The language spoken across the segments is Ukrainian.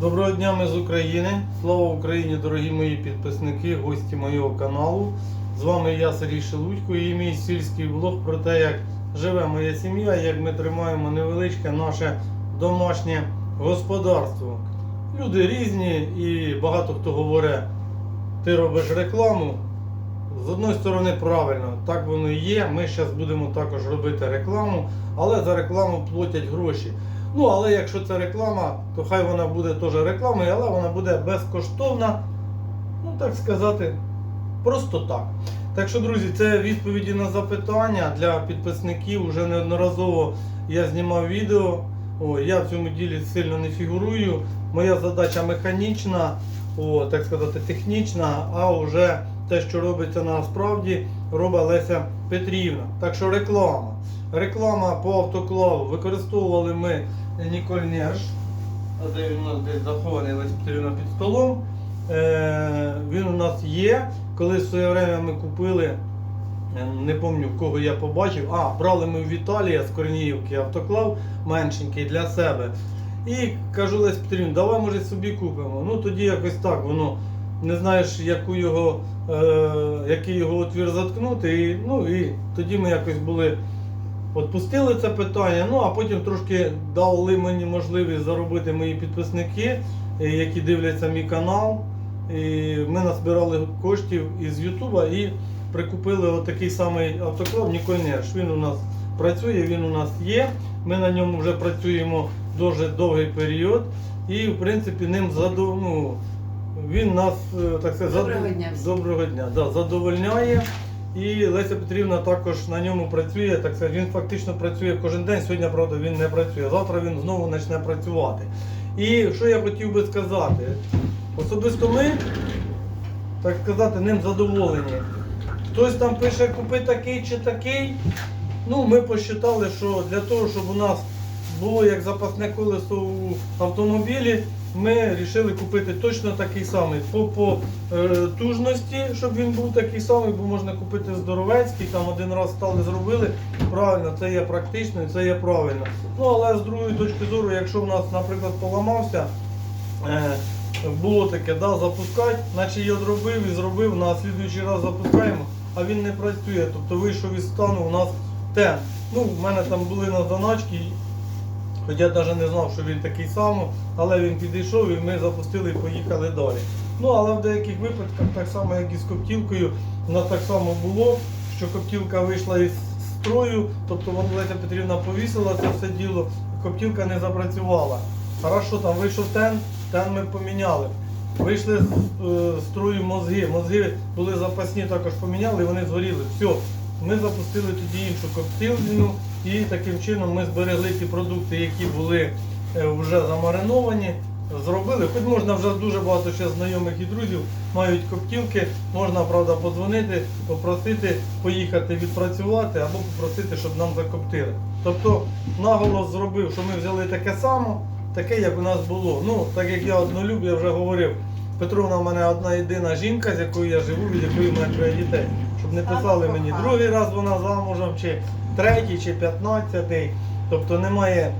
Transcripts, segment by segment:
Доброго дня, ми з України. Слава Україні, дорогі мої підписники, гості моєго каналу. З вами я Сергій Шелудько і мій сільський блог про те, як живе моя сім'я, як ми тримаємо невеличке наше домашнє господарство. Люди різні і багато хто говорить, ти робиш рекламу. З одної сторони, правильно, так воно і є. Ми зараз будемо також робити рекламу, але за рекламу платять гроші. Ну, але якщо це реклама, то хай вона буде теж рекламою, але вона буде безкоштовна, ну так сказати, просто так. Так що, друзі, це відповіді на запитання для підписників. Уже неодноразово я знімав відео. О, я в цьому ділі сильно не фігурую. Моя задача механічна, о, так сказати, технічна, а вже те, що робиться насправді, робить Леся Петрівна. Так що реклама. Реклама по автоклаву. Використовували ми Ніколь. А де він у нас десь захований Леся Петрівна під столом. Е, він у нас є. Коли в своє время ми купили, не пам'ятаю кого я побачив. А, брали ми в Віталія з Корніївки автоклав меншенький для себе. І кажу Лесь Петрівні, давай може собі купимо. Ну тоді якось так, воно не знаєш, яку його, е, який його отвір заткнути. І, ну, і тоді ми якось були. Відпустили це питання, ну а потім трошки дали мені можливість заробити мої підписники, е, які дивляться мій канал. І ми назбирали коштів із Ютуба і прикупили отакий самий автоклав Ніколь Нерш. Він у нас працює, він у нас є. Ми на ньому вже працюємо дуже довгий період. І в принципі ним задов... ну, він нас е, так сказати, Доброго дня. Доброго дня. Да, задовольняє. І Леся Петрівна також на ньому працює. Так сказати, він фактично працює кожен день. Сьогодні, правда, він не працює. Завтра він знову почне працювати. І що я хотів би сказати? Особисто ми, так сказати, ним задоволені. Хтось там пише, купи такий чи такий. Ну, ми посчитали, що для того, щоб у нас було як запасне колесо у автомобілі, ми вирішили купити точно такий самий по, по е, щоб він був такий самий, бо можна купити здоровецький, там один раз стали зробили. Правильно, це є практично це є правильно. Ну але з другої точки зору, якщо в нас, наприклад, поламався, е, було таке, да, запускати, наче я зробив і зробив, на слідуючий раз запускаємо, а він не працює. Тобто вийшов із стану у нас тен. Ну, в мене там були на заначки, Хоча я навіть не знав, що він такий самий, але він підійшов і ми запустили і поїхали далі. Ну, але в деяких випадках, так само, як і з коптілкою, у нас так само було, що коптілка вийшла із строю, тобто Леся Петрівна повісила це все діло, коптілка не запрацювала. Хорошо, там вийшов тен, тен ми поміняли. Вийшли з е, строю мозги. Мозги були запасні, також поміняли, вони згоріли. Все, ми запустили тоді іншу коптильню і таким чином ми зберегли ті продукти, які були е, вже замариновані. Зробили, хоч можна вже дуже багато ще знайомих і друзів мають коптілки, можна правда подзвонити, попросити поїхати відпрацювати або попросити, щоб нам закоптили. Тобто наголос зробив, що ми взяли таке саме, таке, як у нас було. Ну, так як я однолюб, я вже говорив, Петровна в мене одна єдина жінка, з якою я живу, від якої в мене троє дітей. Щоб не писали мені другий раз вона замужем, чи третій, чи п'ятнадцятий. Тобто немає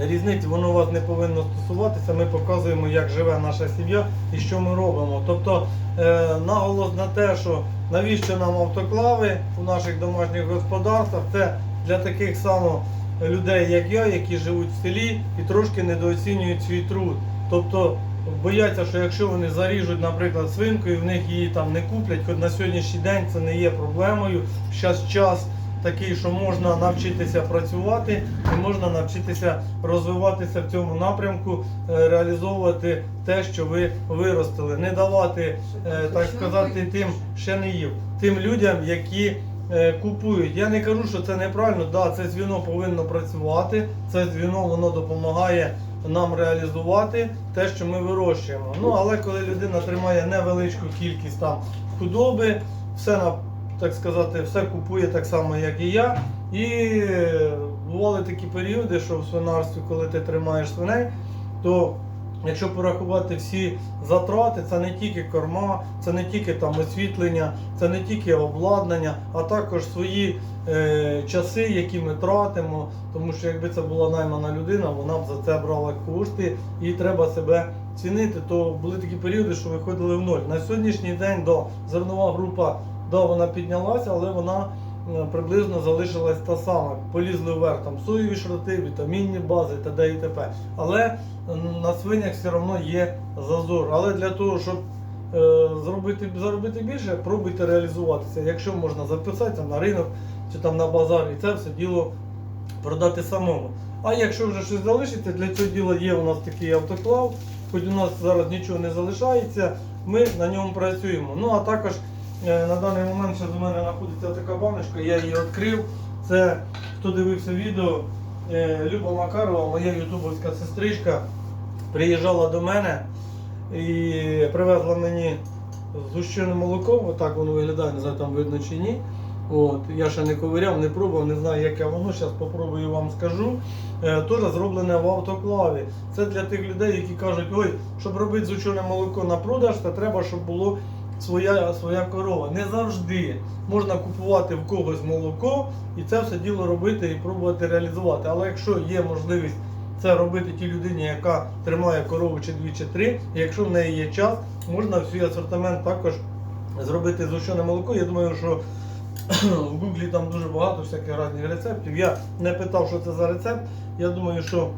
різниці, воно у вас не повинно стосуватися. Ми показуємо, як живе наша сім'я і що ми робимо. Тобто е, наголос на те, що навіщо нам автоклави у наших домашніх господарствах, це для таких само людей, як я, які живуть в селі і трошки недооцінюють свій труд. Тобто бояться, що якщо вони заріжуть, наприклад, свинку і в них її там не куплять, хоч на сьогоднішній день це не є проблемою. Зараз час такий, що можна навчитися працювати і можна навчитися розвиватися в цьому напрямку, е, реалізовувати те, що ви виростили, не давати, е, так сказати, тим ще не їв, тим людям, які е, купують. Я не кажу, що це неправильно. Да, це звіно повинно працювати. Це звіно воно допомагає нам реалізувати те, що ми вирощуємо. Ну але коли людина тримає невеличку кількість там худоби, все на так сказати, все купує так само, як і я. І е, бували такі періоди, що в свинарстві, коли ти тримаєш свиней, то якщо порахувати всі затрати, це не тільки корма, це не тільки там освітлення, це не тільки обладнання, а також свої е, часи, які ми тратимо. Тому що якби це була наймана людина, вона б за це брала кошти і треба себе цінити. То були такі періоди, що виходили в ноль. На сьогоднішній день до зернова група да, вона піднялася, але вона приблизно залишилась та сама. Полізли вверх там соєві шроти, вітамінні бази т.д. і т.п. Але на свинях все одно є зазор. Але для того, щоб е, зробити, заробити більше, пробуйте реалізуватися. Якщо можна записатися на ринок чи там на базар, і це все діло продати самому. А якщо вже щось залишиться, для цього діла є у нас такий автоклав, хоч у нас зараз нічого не залишається, ми на ньому працюємо. Ну а також е, на даний момент зараз у мене знаходиться така баночка, я її відкрив. Це хто дивився відео, е, Люба Макарова, моя ютубовська сестричка, приїжджала до мене і привезла мені згущене молоко, отак воно виглядає, не знаю, там видно чи ні. От, я ще не ковиряв, не пробував, не знаю, яке воно. Зараз спробую вам скажу. Е, теж зроблене в автоклаві. Це для тих людей, які кажуть, ой, щоб робити зучене молоко на продаж, то треба, щоб було своя, своя корова. Не завжди можна купувати в когось молоко і це все діло робити і пробувати реалізувати. Але якщо є можливість це робити тій людині, яка тримає корову чи дві, чи три, і якщо в неї є час, можна в свій асортимент також зробити згущене молоко. Я думаю, що в Гуглі там дуже багато всяких різних рецептів. Я не питав, що це за рецепт. Я думаю, що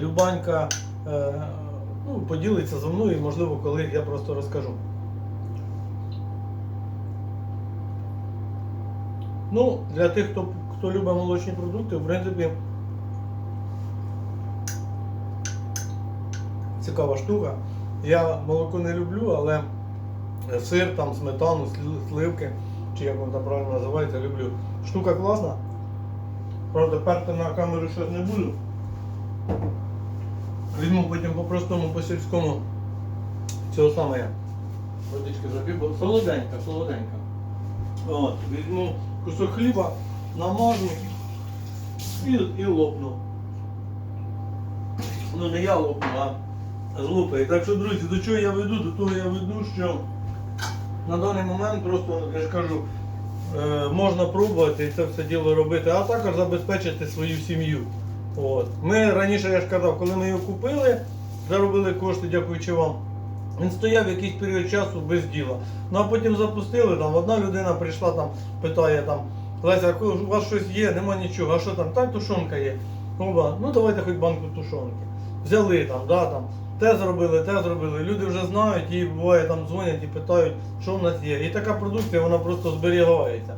Любанька е, ну, поділиться зі мною, і, можливо, коли я просто розкажу. Ну, для тих, хто, хто любить молочні продукти, в принципі, цікава штука. Я молоко не люблю, але сир, там, сметану, сливки, чи як воно там правильно називається, люблю. Штука класна. Правда, перти на камеру щось не буду. Візьму потім по-простому, по сільському цього саме я. Водички запів, бо солоденька, солоденька. От, візьму кусок хліба, намажу і, і лопну. Ну не я лопну, а злопаю. Так що, друзі, до чого я веду? До того я веду, що на даний момент просто, я ж кажу, е, можна пробувати і це все діло робити, а також забезпечити свою сім'ю. От. Ми раніше, я ж казав, коли ми його купили, заробили кошти, дякуючи вам. Він стояв якийсь період часу без діла. Ну а потім запустили, там одна людина прийшла, там, питає там, Леся, у вас щось є, нема нічого, а що там? Та тушонка є. Оба, ну давайте хоч банку тушонки. Взяли там, да, там, те зробили, те зробили. Люди вже знають і буває там дзвонять і питають, що в нас є. І така продукція вона просто зберігається.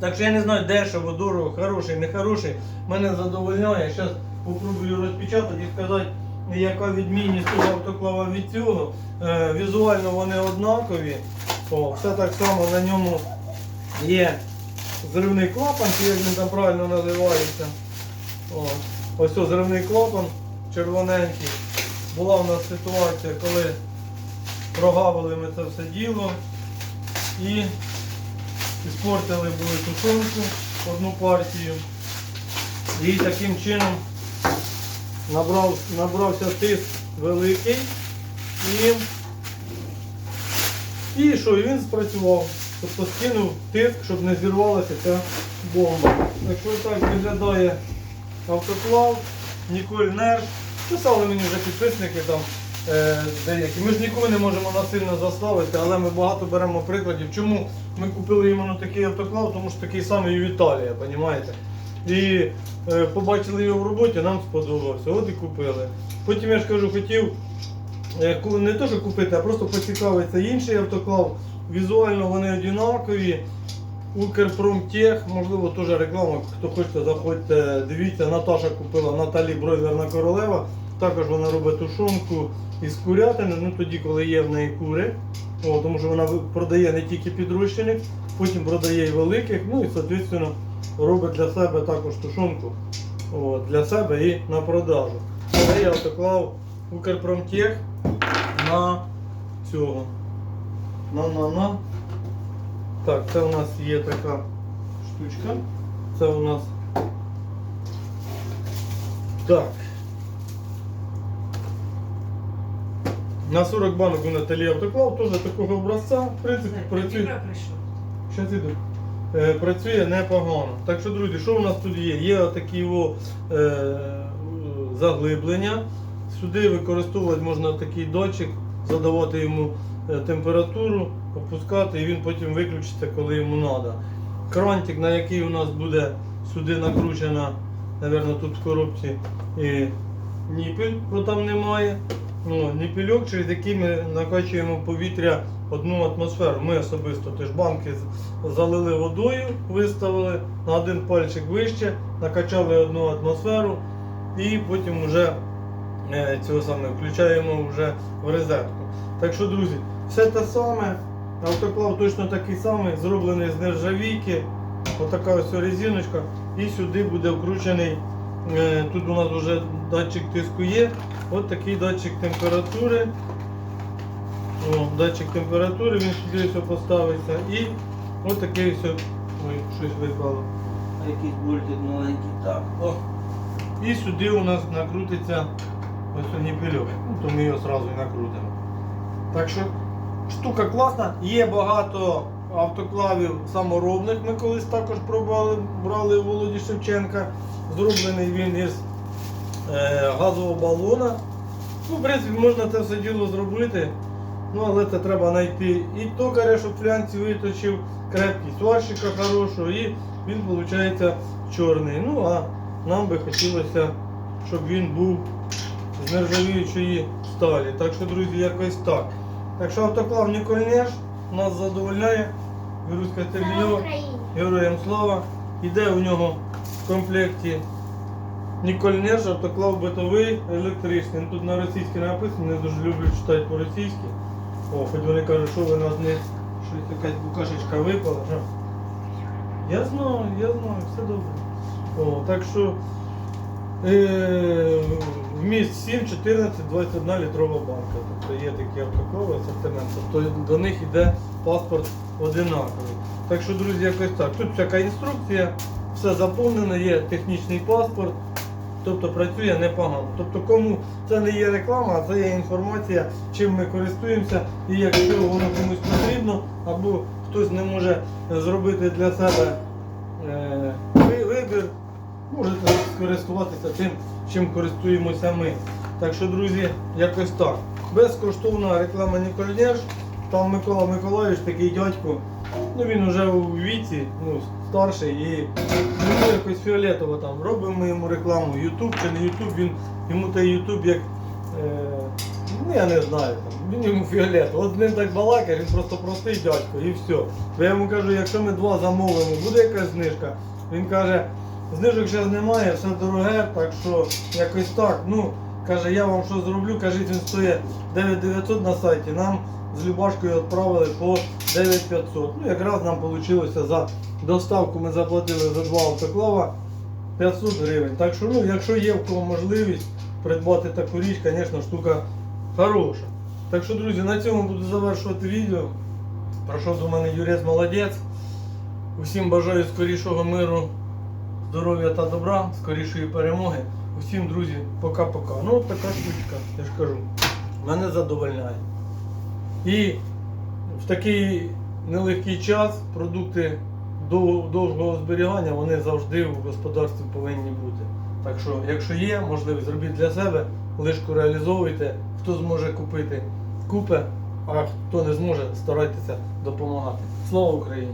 Так що я не знаю, дешево, дорого, хороший, не хороший. Мене задовольняє. Зараз спробую розпечатати і сказати, яка відмінність того автоклава від цього. Е, візуально вони однакові. О, все так само на ньому є зривний клапан, чи як він там правильно називається. О, ось ось зривний клапан червоненький. Була у нас ситуація, коли прогавили ми це все діло і іспортили були тушонку одну партію. І таким чином набрав, набрався тиск великий і, і що, і він спрацював. Тобто скинув тиск, щоб не зірвалася ця бомба. Якщо так виглядає автоклав, Ніколь Нерш. Писали мені вже підписники там е, деякі. Ми ж нікого не можемо насильно заставити, але ми багато беремо прикладів. Чому ми купили іменно такий автоклав, тому що такий самий і в Італії, розумієте? І е, побачили його в роботі, нам сподобався. От і купили. Потім я ж кажу, хотів е, не то, що купити, а просто поцікавитися інший автоклав. Візуально вони однакові. Укрпромтех, можливо, теж реклама. Хто хоче, заходьте, дивіться, Наташа купила Наталі Бройлерна королева. Також вона робить тушонку із курятини, ну тоді, коли є в неї кури. О, тому що вона продає не тільки підрощених, потім продає і великих, ну і соответственно робить для себе також тушонку о, для себе і на продажу. Це я автоклав Укрпромтех на цього. На на на. Так, це у нас є така штучка. Це у нас. Так. На 40 банок у Наталі автоклав, теж такого образця. В принципі, працює. Дніпра прийшов. Щас іду. Е, працює непогано. Так що, друзі, що у нас тут є? Є отакі о, е, заглиблення. Сюди використовувати можна такий датчик, задавати йому е, температуру, опускати і він потім виключиться, коли йому треба. Крантик, на який у нас буде сюди накручена, мабуть, тут в коробці і ніпель, бо там немає. Ну, ніпельок, через який ми накачуємо повітря одну атмосферу. Ми особисто теж банки залили водою, виставили на один пальчик вище, накачали одну атмосферу і потім вже е, цього саме включаємо вже в розетку. Так що, друзі, все те саме. Автоклав точно такий самий, зроблений з нержавійки. Отака ось резиночка. І сюди буде вкручений. е, Тут у нас вже датчик тиску є. От такий датчик температури. О, датчик температури, він сюди все поставиться. І от такий все. Ой, щось випало. А якийсь мультик маленький, так. О. І сюди у нас накрутиться ось ніпельок. Ну, то ми його одразу і накрутимо. Так що штука класна. Є багато автоклавів саморобних. Ми колись також пробували, брали у Володі Шевченка. Зроблений він із газового балона. Ну, в принципі, можна це все діло зробити. Ну, але це треба знайти і токаря, щоб флянці виточив, крепкий сварщика хорошого, і він виходить чорний. Ну, а нам би хотілося, щоб він був з нержавіючої сталі. Так що, друзі, якось так. Так що автоклав Нікольнеш нас задовольняє. Віруська Слава Героям слава. Іде у нього в комплекті Нікольнеш, автоклав битовий, електричний. Ну, Тут на російській написано, не дуже люблю читати по-російськи. О, хоч вони кажуть, що ви нас не щось якась букашечка випала. Я знаю, я знаю, все добре. О, так що е, вміст 7, 14, 21 літрова банка. Тобто є такі автоклави асортимент. Тобто до них йде паспорт одинаковий. Так що, друзі, якось так. Тут всяка інструкція, все заповнено, є технічний паспорт. Тобто працює непогано. Тобто кому це не є реклама, а це є інформація, чим ми користуємося. І якщо воно комусь потрібно, або хтось не може зробити для себе е, вибір, можете скористуватися тим, чим користуємося ми. Так що, друзі, якось так. Безкоштовна реклама Нікольнеш. Там Микола Миколаївич такий дядько. Ну він вже у віці, ну, старший і йому якось фіолетово там. Робимо ми йому рекламу. Ютуб чи не Ютуб, він йому той Ютуб як. Е, ну я не знаю, там, він йому фіолетово. От він так балакає, він просто простий дядько і все. Бо я йому кажу, якщо ми два замовимо, буде якась знижка. Він каже, знижок зараз немає, все дороге, так що якось так. Ну, каже, я вам що зроблю, кажіть, він стоїть 9900 на сайті. Нам з Любашкою відправили по 9500. Ну, якраз нам вийшло за доставку ми заплатили за два автоклава 500 гривень. Так що, ну, якщо є в кого можливість придбати таку річ, звісно, штука хороша. Так що, друзі, на цьому буду завершувати відео. Пройшов до мене Юрець молодець. Усім бажаю скорішого миру, здоров'я та добра, скорішої перемоги. Усім, друзі, пока-пока. Ну, така штучка, я ж кажу. Мене задовольняє. І в такий нелегкий час продукти довгого зберігання вони завжди в господарстві повинні бути. Так що, якщо є можливість, зробіть для себе, лишку реалізовуйте. Хто зможе купити, купе, а хто не зможе, старайтеся допомагати. Слава Україні!